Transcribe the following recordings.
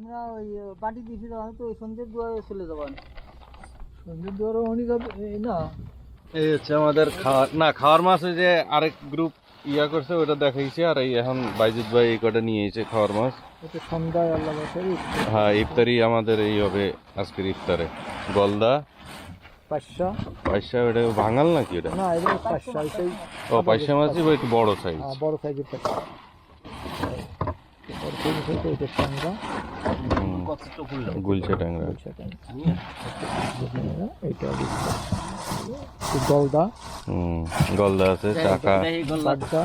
তোমরা ওই পার্টি দিয়েছি তো আমি তো ওই সন্ধ্যের দুয়ারে চলে যাব সন্ধ্যের দুয়ারে অনেক না? এই হচ্ছে আমাদের খাওয়ার না খাওয়ার মাছ ওই যে আরেক গ্রুপ ইয়া করছে ওটা দেখাইছে আর এই এখন বাইজুদ ভাই এই কটা নিয়ে এসেছে খাওয়ার মাছ। সন্ধ্যায় আল্লাহ হ্যাঁ ইফতারি আমাদের এই হবে আজকের ইফতারে। গলদা। পাঁচশো। পয়সা ওটা ভাঙাল নাকি ওটা? না এটা পাঁচশো ও পয়সা মাছই একটু বড় সাইজ বড় সাইজের পাঁচশো বড় সাইজের হচ্ছে ওইটা সন্ধ্যা গুলছে ট্যাংরা। এইটা গলদা। গলদা আছে চাকা। বাগদা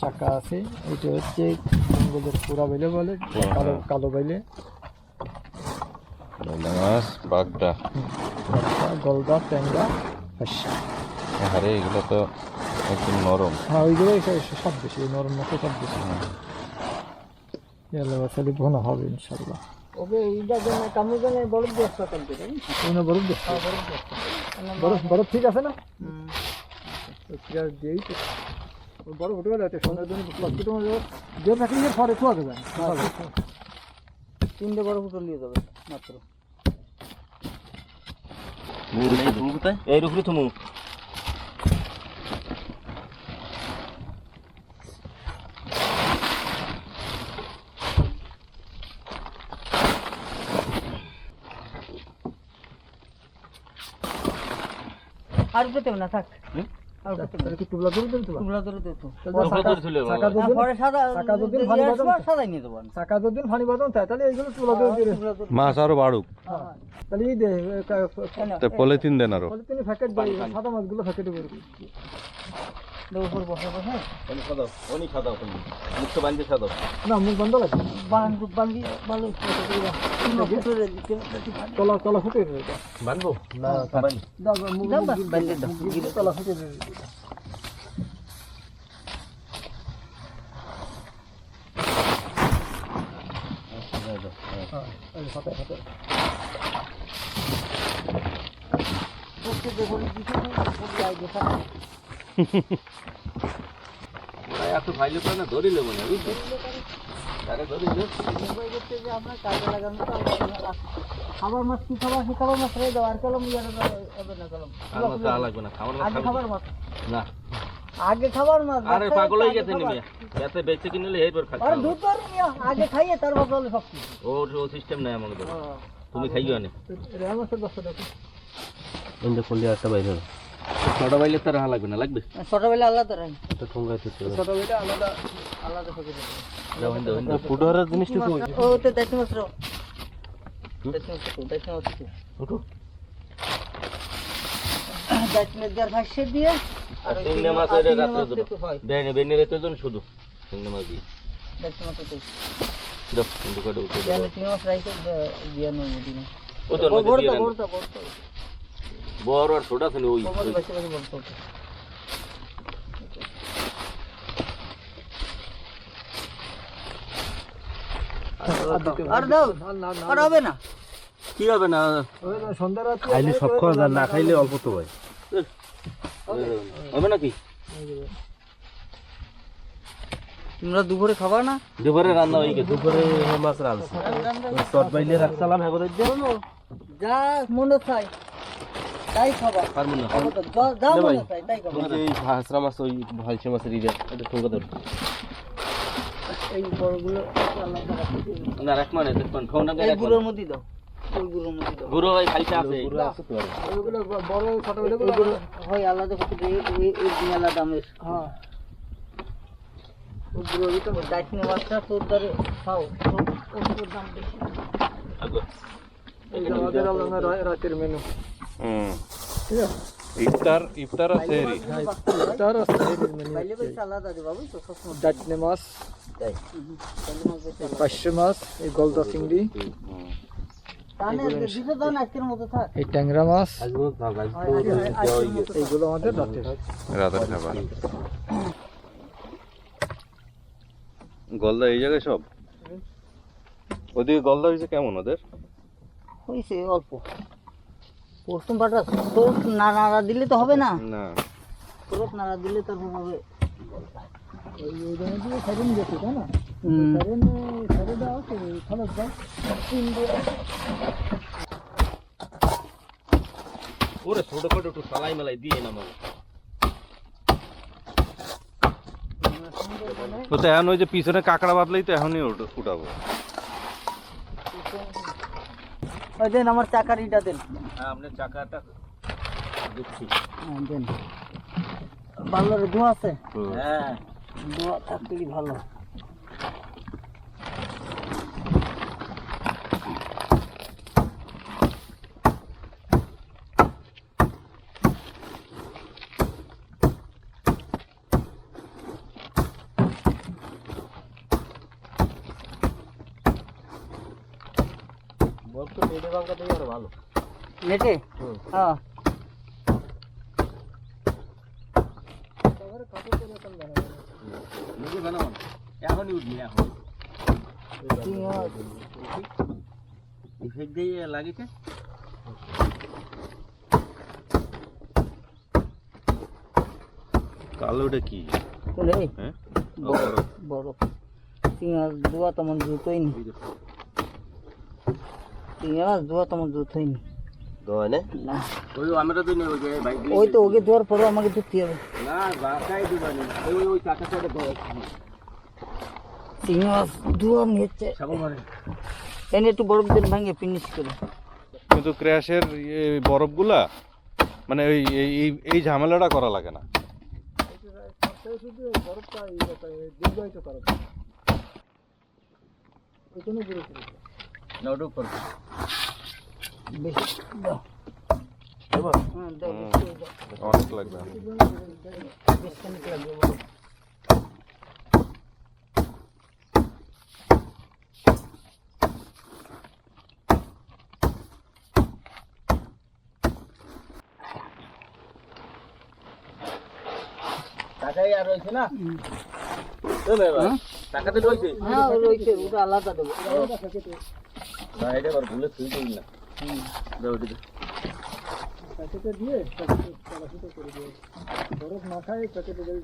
চাকা। আছে। এটা হচ্ছে মঙ্গলের পুরা বেলে বলে কালো কালো বেলে। গলদা মাছ বাগদা। গলদা ট্যাংরা হাসা। আরে এগুলো তো একদম নরম। হ্যাঁ ওইগুলো সব বেশি নরম মতো সব বেশি। ইয়াল্লা তাহলে ঘন হবে ইনশাল্লাহ ওকে এইটার জন্য কামড় জন্য বরফ দিয়ে সকাল থেকে ওই বরফ বরফ বরফ ঠিক আছে না? ঠিক আছে দিয়েই তো। বরফ উঠে গেলে সন্ধ্যার জন্য প্লাস্টিক যে পরে খোয়া দেবেন তিনটে বরফ উঠলিয়ে যাবে মাত্র। এই রুখলি তুমি আর পেতে না থাক আর পেতে তাহলে কি টুবলা করে দেবে তো টুকরা ধরে দে তো চাকা দুদিন পরে সাদা টাকা দুদিন দিয়ে ভালো আসব, বাদাম। সাদাই নিয়ে দেবো আমি। চাকা দুদিন ফানি বাদন তাই তাহলে এইগুলো টুবলা করে দিয়ে টুকরা ধরে- মাছ আরও বাড়ুক। হ্যাঁ, পলিথিন দেন আরও। তাহলে তিনি প্যাকেট দেয় সাদা মাছগুলো ফ্যাকেটে করবি উপর বসে বসে সাদাও অনেক সাদাও তুমি। মুখটা বাঁধতে সাদাও না মুখ বন্ধ লাগবে বান্ধব বান্ধি ভালো তলা তলা ফুটে দেবে বাঁধবো না দাও মুখ দাও বা, বান্ধি। তলা ফুটে দেবে হ্যাঁ এই ফাটা ফাটা বসে দেখো, দিতে হবে, বসে আয় দেখা। এত ভাইলে পারে না ধরিলে মনে বুঝলি? তারা ধরিলে মোবাইল করতে যে আমরা কাজে লাগানো খাবার মাছ কি খাবার? সে খাবার মাছ রেখে দাও আর কলম ইয়ার হবে না কলম। আর লাগবে না খাবার মাছ আগে খাবে। খাবার মাছ। না। আগে খাবার মাছ আরে পাগল হয়ে গেছে খাবার। নিমিয়া যাতে বেঁচে কিনলে এইবার আরে দুধ আর নিও, আগে খাইয়ে তারপর বলে সব কিছু। ও সিস্টেম নাই আমাদের। তুমি খাইও না দেখো। একটা বাইরে। হলো ছোট বাইলে তো রাহা লাগবে না লাগবে? ছোটবেলা আলাদা রাখি এটা ঠোঙ্গাইতে ছোটবেলা আলাদা আলাদা থেকে দেবো। যাও ইন্দে ইন্দে ফুটহারের জিনিসটা কই? ও তো দেখতে মাত্র। দেখতে মাত্র দেখতে মাত্র। ফুটু? দেখতে মাত্র ভাষ্যে দিয়ে। আর মাছ আর এটা চিংড়ি দেবো। দেয় বেনে রেতে জন শুধু চিংড়ি মাছ দিয়ে। দেখতে মাত্র তো দাও ইন্দু কাটে উঠে জানো চিংড়ি মাছ রাইতে দিয়ে নো মদিনা ও মধ্যে বড় দিয়ে তো। বড় আর ছোট আছে না ওই বড় বেশি বেশি বড় তো আর দাও আর হবে না কি হবে না সন্ধ্যা রাত খাইলে সব খাওয়া যায় না খাইলে অল্প তো হবে নাকি তোমরা দুপুরে খাবা না দুপুরে রান্না হয়ে গেছে দুপুরে মাছ রাঁধছে বাইলে রাখছিলাম হ্যাঁ যা মনে চাই তাই খাবা পারব না। খাব তো, যা- যা মনে চাই তাই খাবা এই হাঁসরা মাছ ওই ভালসে মাছের ইয়ে এটা ঠোঙ্গা ধরো। এই বড়গুলো আলাদা রাখতে দিও। না রাখ মানে দেখবেন ঠোঙ্গা এই গুঁড়োর মধ্যে দাও ওই গুঁড়োর মধ্যে দাও। গুরু ভাই খাইতে আছে। ওইগুলো বড় ছোটবেলা এগুলো হয় আলাদা করতে এই এই আলাদা দামের। হ্যাঁ। ওগুলো তো ডাইটনি মাছটা তোর দ্বারে খাও। ওগুলোর দাম বেশি। এই যে আমাদের আলাদা রা- রাতের মেনু হুম। ঠিক আছে ইফতার ইফতার আছে এরই তার মেনু বাইলে বেশি বাবু তো সবসময় ডাটনে মাছ তাই বাইলে মাছ এই গলদা চিংড়ি এই ট্যাংরা মাছ হয়। এইগুলো আমাদের রাতের রাতের খাবার। গলদা এই জায়গায় সব? ওদিকে গলদা হয়েছে কেমন ওদের? হয়েছে অল্প। প্রথম পাটা তোর নাড়া দিলে তো হবে না। না। তোর নাড়া দিলে তারপর হবে। ওই ওই জন্য দিয়ে সাইডে নিয়ে যাচ্ছে তাই না? হুম। সাইডে সাইডে দেওয়া আছে খালাস ভাই ওরে ছোট ছোট একটু সালাই মেলাই দিয়ে না মানে ও তো এখন ওই যে পিছনে কাঁকড়া বাদলেই তো এখনই উঠ- উঠাবো। ওই দেন আমার চাকারিটা দেন। হ্যাঁ আপনার চাকাটা দিচ্ছি। হ্যাঁ দেন। ভালো রে ধোঁয়া আছে? হ্যাঁ ধোঁয়া থাকলেই ভালো। বল তো মেডে বাঙ্কা দিয়ে আরও ভালো নেটে হুম। হ্যাঁ নিজে বানাবো না এখনই উঠবি এখন ইফেক্ট দিয়ে লাগিয়েছে কালো ওটা কি কোনে হ্যাঁ বড় বড় সিঙ্গার ধোয়া তেমন জুতোই নি সিঙ্গার ধোয়া তেমন জুতোই নি দোয়া না না ওই আমরা তো নেই ওই যে বাইক ওই তো ওকে ধোয়ার পরে আমাকে ধুতে হবে না বাঁকাই দিবানি ওই দোয়া এনে একটু বরফ দিন ভাঙে ফিনিশ করে কিন্তু ক্র্যাশের বরফগুলা মানে ওই এই- এই ঝামেলাটা করা লাগে না শুধু বরফটা এই দীর্ঘায়িত করা এখানে ঘুরে ফিরে না ওটা উপর বেশি দাও দেবো হ্যাঁ দাও হুম। বেশি দাও। অনেক লাগবে বেশ খানিক লাগবে বরফ। টাকাই আর রয়েছে না তো ভাই হ্যাঁ? টাকাতে রয়েছে হ্যাঁ ওই রয়েছে ওটা আলাদা দেবো প্যাকেটে দিয়ে প্যাকেটে করে দিয়ে বরফ খায় প্যাকেটে দিয়ে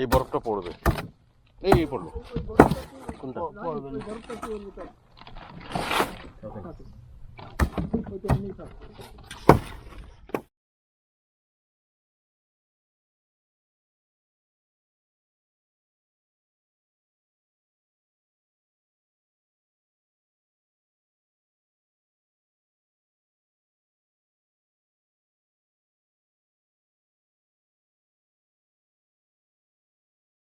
এই বরফটা পড়বে। এই এই পড়ল। কোনটা? পড়বে না।